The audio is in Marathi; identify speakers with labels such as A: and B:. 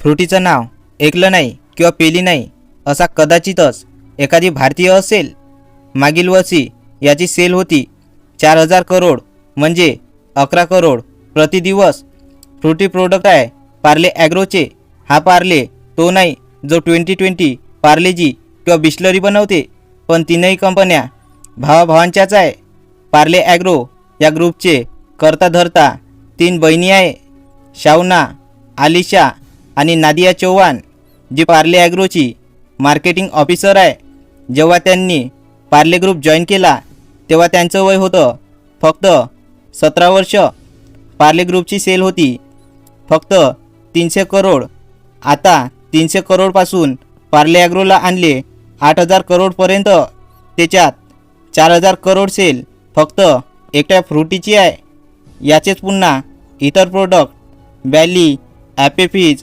A: फ्रुटीचं नाव ऐकलं नाही किंवा पेली नाही असा कदाचितच एखादी भारतीय असेल? मागील वर्षी याची सेल होती चार हजार करोड म्हणजे अकरा करोड प्रतिदिवस. फ्रुटी प्रोडक्ट आहे पार्ले ॲग्रोचे. हा पार्ले तो नाही जो ट्वेंटी ट्वेंटी पार्लेजी किंवा बिस्लरी बनवते पण तीनही कंपन्या भावाभावांच्याच आहे. पार्ले ॲग्रो या ग्रुपचे करता धरता तीन बहिणी आहे शावना आलिशा आणि नादिया चौहान जी पार्ले ॲग्रोची मार्केटिंग ऑफिसर आहे जेव्हा त्यांनी पार्ले ग्रुप जॉईन केला तेव्हा त्यांचं वय होतं फक्त सतरा वर्ष. पार्ले ग्रुपची सेल होती फक्त तीनशे करोड. आता तीनशे करोडपासून पार्ले ॲग्रोला आणले आठ हजार करोडपर्यंत. त्याच्यात चार हजार करोड सेल फक्त एकट्या फ्रुटीची आहे. याचेच पुन्हा इतर प्रोडक्ट बॅली ॲपेफीज